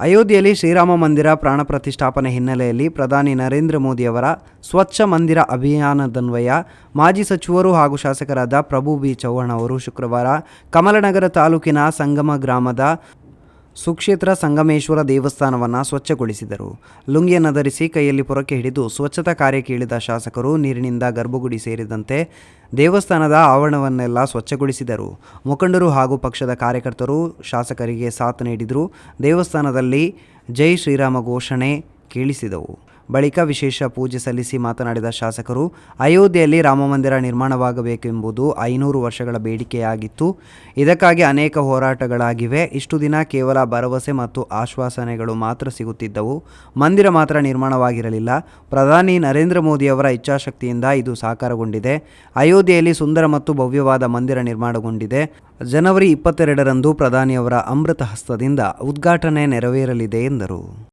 ಅಯೋಧ್ಯೆಯಲ್ಲಿ ಶ್ರೀರಾಮ ಮಂದಿರ ಪ್ರಾಣ ಪ್ರತಿಷ್ಠಾಪನೆ ಹಿನ್ನೆಲೆಯಲ್ಲಿ ಪ್ರಧಾನಿ ನರೇಂದ್ರ ಮೋದಿಯವರ ಸ್ವಚ್ಛ ಮಂದಿರ ಅಭಿಯಾನದನ್ವಯ ಮಾಜಿ ಸಚಿವರು ಹಾಗೂ ಶಾಸಕರಾದ ಪ್ರಭು ಬಿ ಚೌಹಾಣ್ ಅವರು ಶುಕ್ರವಾರ ಕಮಲನಗರ ತಾಲೂಕಿನ ಸಂಗಮ ಗ್ರಾಮದ ಸುಕ್ಷೇತ್ರ ಸಂಗಮೇಶ್ವರ ದೇವಸ್ಥಾನವನ್ನು ಸ್ವಚ್ಛಗೊಳಿಸಿದರು. ಲುಂಗಿಯನ್ನು ಧರಿಸಿ ಕೈಯಲ್ಲಿ ಪೊರಕೆ ಹಿಡಿದು ಸ್ವಚ್ಛತಾ ಕಾರ್ಯಕ್ಕೆ ಇಳಿದ ಶಾಸಕರು ನೀರಿನಿಂದ ಗರ್ಭಗುಡಿ ಸೇರಿದಂತೆ ದೇವಸ್ಥಾನದ ಆವರಣವನ್ನೆಲ್ಲ ಸ್ವಚ್ಛಗೊಳಿಸಿದರು. ಮುಖಂಡರು ಹಾಗೂ ಪಕ್ಷದ ಕಾರ್ಯಕರ್ತರು ಶಾಸಕರಿಗೆ ಸಾಥ್ ನೀಡಿದರು. ದೇವಸ್ಥಾನದಲ್ಲಿ ಜೈ ಶ್ರೀರಾಮ ಘೋಷಣೆ ಕೇಳಿಸಿದವು. ಬಳಿಕ ವಿಶೇಷ ಪೂಜೆ ಸಲ್ಲಿಸಿ ಮಾತನಾಡಿದ ಶಾಸಕರು, ಅಯೋಧ್ಯೆಯಲ್ಲಿ ರಾಮಮಂದಿರ ನಿರ್ಮಾಣವಾಗಬೇಕೆಂಬುದು ಐನೂರು ವರ್ಷಗಳ ಬೇಡಿಕೆಯಾಗಿತ್ತು. ಇದಕ್ಕಾಗಿ ಅನೇಕ ಹೋರಾಟಗಳಾಗಿವೆ. ಇಷ್ಟು ದಿನ ಕೇವಲ ಭರವಸೆ ಮತ್ತು ಆಶ್ವಾಸನೆಗಳು ಮಾತ್ರ ಸಿಗುತ್ತಿದ್ದವು. ಮಂದಿರ ಮಾತ್ರ ನಿರ್ಮಾಣವಾಗಿರಲಿಲ್ಲ. ಪ್ರಧಾನಿ ನರೇಂದ್ರ ಮೋದಿಯವರ ಇಚ್ಛಾಶಕ್ತಿಯಿಂದ ಇದು ಸಾಕಾರಗೊಂಡಿದೆ. ಅಯೋಧ್ಯೆಯಲ್ಲಿ ಸುಂದರ ಮತ್ತು ಭವ್ಯವಾದ ಮಂದಿರ ನಿರ್ಮಾಣಗೊಂಡಿದೆ. ಜನವರಿ ಇಪ್ಪತ್ತೆರಡರಂದು ಪ್ರಧಾನಿಯವರ ಅಮೃತ ಹಸ್ತದಿಂದ ಉದ್ಘಾಟನೆ ನೆರವೇರಲಿದೆ ಎಂದರು.